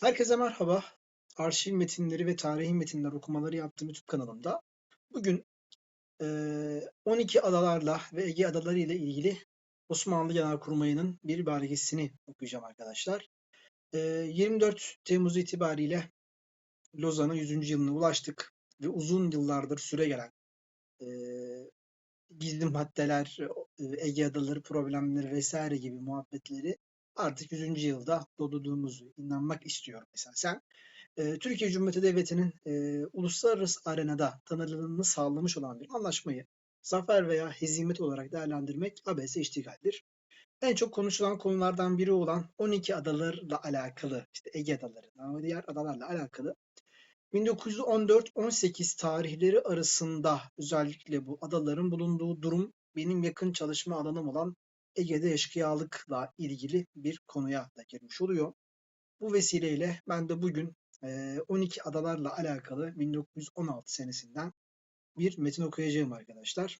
Herkese merhaba. Arşiv metinleri ve tarihi metinler okumaları yaptığım YouTube kanalımda bugün eee, 12 adalarla ve Ege adaları ile ilgili Osmanlı Genelkurmayı'nın bir belgesini okuyacağım arkadaşlar. Eee, 24 Temmuz itibariyle Lozan'ın 100. yılına ulaştık ve uzun yıllardır süre gelen eee, gizli maddeler, Ege adaları problemleri vesaire gibi muhabbetleri artık 100. yılda doldurduğumuzu inanmak istiyorum esasen. E, Türkiye Cumhuriyeti Devleti'nin e, uluslararası arenada tanınırlığını sağlamış olan bir anlaşmayı zafer veya hezimet olarak değerlendirmek abese iştigaldir. En çok konuşulan konulardan biri olan 12 adalarla alakalı, işte Ege adaları ve diğer adalarla alakalı 1914-18 tarihleri arasında özellikle bu adaların bulunduğu durum benim yakın çalışma alanım olan Ege'de eşkıyalıkla ilgili bir konuya da girmiş oluyor. Bu vesileyle ben de bugün 12 adalarla alakalı 1916 senesinden bir metin okuyacağım arkadaşlar.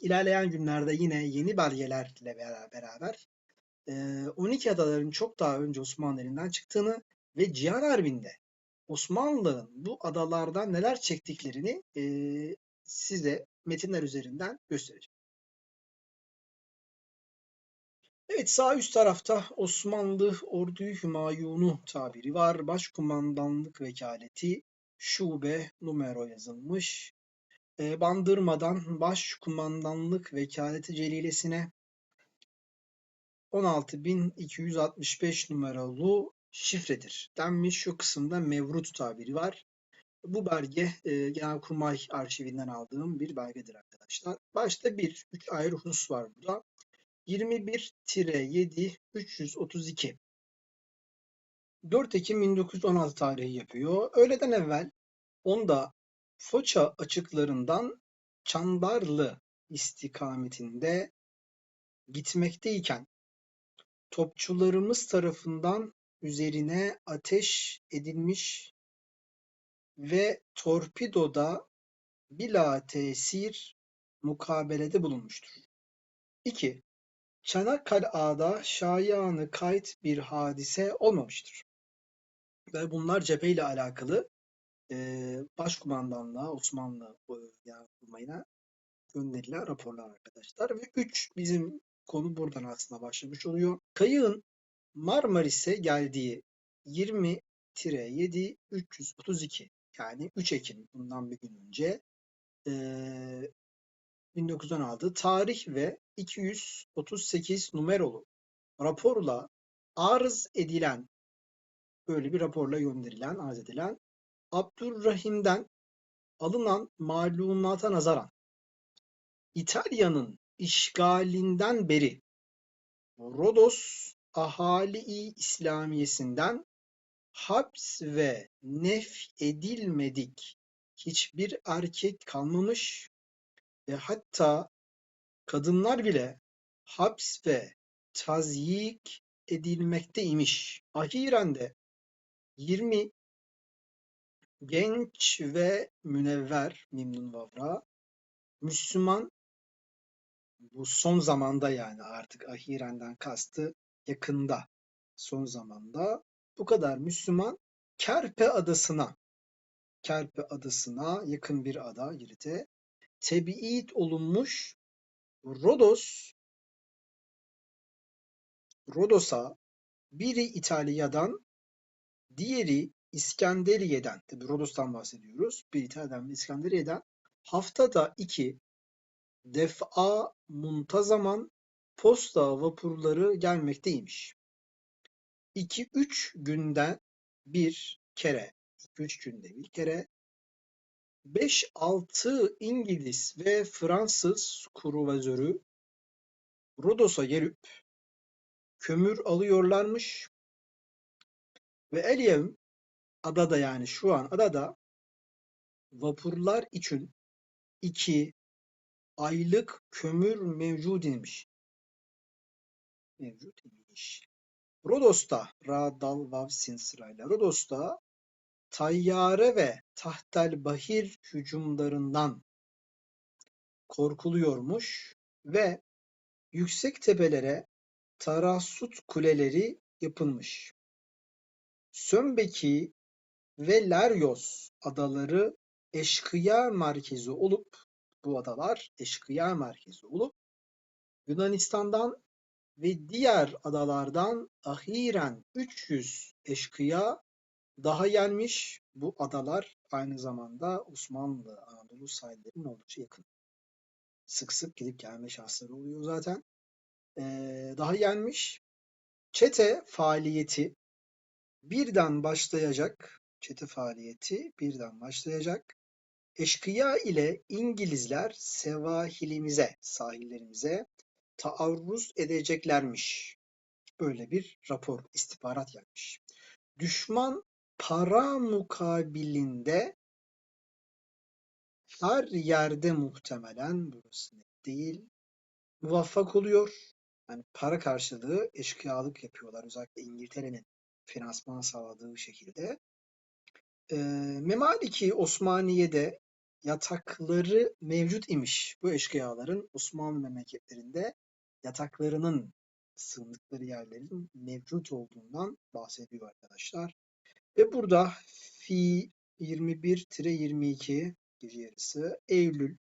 İlerleyen günlerde yine yeni belgelerle beraber 12 adaların çok daha önce Osmanlı elinden çıktığını ve Cihan Harbi'nde Osmanlı'nın bu adalardan neler çektiklerini size metinler üzerinden göstereceğim. Evet sağ üst tarafta Osmanlı Ordu Hümayunu tabiri var. Başkumandanlık vekaleti şube numero yazılmış. E, bandırmadan Başkumandanlık vekaleti celilesine 16265 numaralı şifredir denmiş. Şu kısımda Mevrut tabiri var. Bu belge e, Genelkurmay arşivinden aldığım bir belgedir arkadaşlar. Başta bir, üç ayrı husus var burada. 21-7 332 4 Ekim 1916 tarihi yapıyor. Öğleden evvel onda Foça açıklarından Çandarlı istikametinde gitmekteyken topçularımız tarafından üzerine ateş edilmiş ve torpidoda bila tesir mukabelede bulunmuştur. 2. Çanakkale'da şayanı kayıt bir hadise olmamıştır. Ve bunlar cepheyle alakalı e, Başkumandanlığa, Osmanlı Genelkurmayı'na gönderilen raporlar arkadaşlar. Ve 3 bizim konu buradan aslında başlamış oluyor. Kayığın Marmaris'e geldiği 20-7 332 yani 3 Ekim bundan bir gün önce e, 1916 tarih ve 238 numaralı raporla arz edilen böyle bir raporla gönderilen, arz edilen Abdurrahim'den alınan malumata nazaran İtalya'nın işgalinden beri Rodos ahali İslamiyesinden haps ve nef edilmedik hiçbir erkek kalmamış ve hatta kadınlar bile haps ve tazyik edilmekteymiş. Ahiren de 20 genç ve münevver Memnun Vavra Müslüman bu son zamanda yani artık ahirenden kastı yakında son zamanda bu kadar Müslüman Kerpe adasına Kerpe adasına yakın bir ada Girit'e tebiit olunmuş Rodos Rodos'a biri İtalya'dan diğeri İskenderiye'den tabi Rodos'tan bahsediyoruz. Bir İtalya'dan bir İskenderiye'den haftada iki defa muntazaman posta vapurları gelmekteymiş. 2-3 günden bir kere, 2-3 günde bir kere 5-6 İngiliz ve Fransız kruvazörü Rodos'a gelip kömür alıyorlarmış ve Eliyev'in adada yani şu an adada vapurlar için iki aylık kömür mevcut imiş. Mevcut imiş. Rodos'ta Radal Vavsin sırayla Rodos'ta tayyare ve tahtel bahir hücumlarından korkuluyormuş ve yüksek tepelere tarassut kuleleri yapılmış. Sömbeki ve Leryos adaları eşkıya merkezi olup bu adalar eşkıya merkezi olup Yunanistan'dan ve diğer adalardan ahiren 300 eşkıya daha gelmiş. Bu adalar aynı zamanda Osmanlı Anadolu sahillerinin oldukça yakın. Sık sık gidip gelme şansları oluyor zaten. Ee, daha gelmiş. Çete faaliyeti birden başlayacak. Çete faaliyeti birden başlayacak. Eşkıya ile İngilizler sevahilimize, sahillerimize taarruz edeceklermiş. Böyle bir rapor, istihbarat gelmiş. Düşman para mukabilinde her yerde muhtemelen burası net değil muvaffak oluyor. Yani para karşılığı eşkıyalık yapıyorlar. Özellikle İngiltere'nin finansman sağladığı şekilde. Ee, Memaliki Osmaniye'de yatakları mevcut imiş. Bu eşkıyaların Osmanlı memleketlerinde yataklarının sığındıkları yerlerin mevcut olduğundan bahsediyor arkadaşlar. Ve burada fi 21-22 gece yarısı Eylül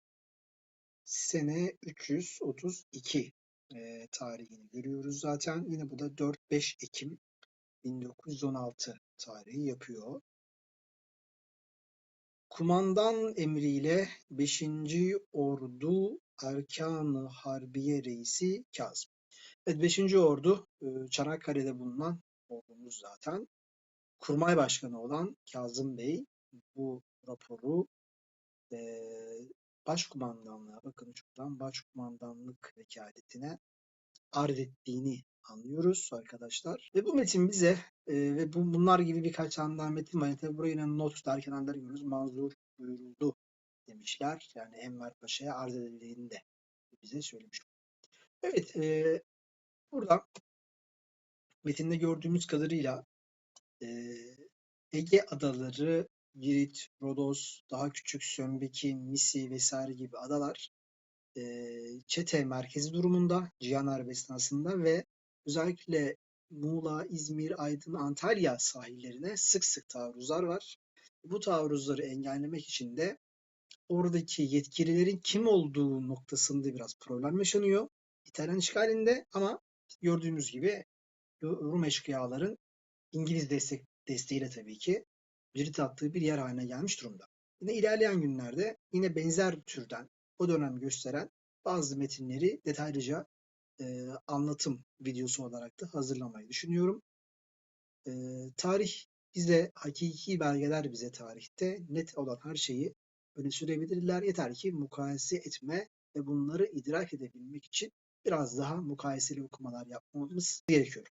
sene 332 e, tarihini görüyoruz zaten. Yine bu da 4-5 Ekim 1916 tarihi yapıyor. Kumandan emriyle 5. Ordu Erkan-ı Harbiye Reisi Kazım. Evet 5. Ordu e, Çanakkale'de bulunan ordumuz zaten. Kurmay Başkanı olan Kazım Bey bu raporu e, başkumandanlığa bakın şuradan başkumandanlık vekaletine arz ettiğini anlıyoruz arkadaşlar. Ve bu metin bize e, ve bu bunlar gibi birkaç tane metin var. Tabi buraya yine not der kenarları görüyoruz. Manzur buyuruldu demişler. Yani Enver Paşa'ya arz edildiğini de bize söylemiş. Evet e, burada metinde gördüğümüz kadarıyla Ege adaları, Girit, Rodos, daha küçük Sömbeki, Misi vesaire gibi adalar e, çete merkezi durumunda Cihan esnasında ve özellikle Muğla, İzmir, Aydın, Antalya sahillerine sık sık taarruzlar var. Bu taarruzları engellemek için de oradaki yetkililerin kim olduğu noktasında biraz problem yaşanıyor. İtalyan işgalinde ama gördüğümüz gibi Rum eşkıyaların İngiliz destek, desteğiyle tabii ki cirit attığı bir yer haline gelmiş durumda. Yine ilerleyen günlerde yine benzer türden o dönem gösteren bazı metinleri detaylıca e, anlatım videosu olarak da hazırlamayı düşünüyorum. E, tarih bize hakiki belgeler bize tarihte net olan her şeyi öne sürebilirler. Yeter ki mukayese etme ve bunları idrak edebilmek için biraz daha mukayeseli okumalar yapmamız gerekiyor.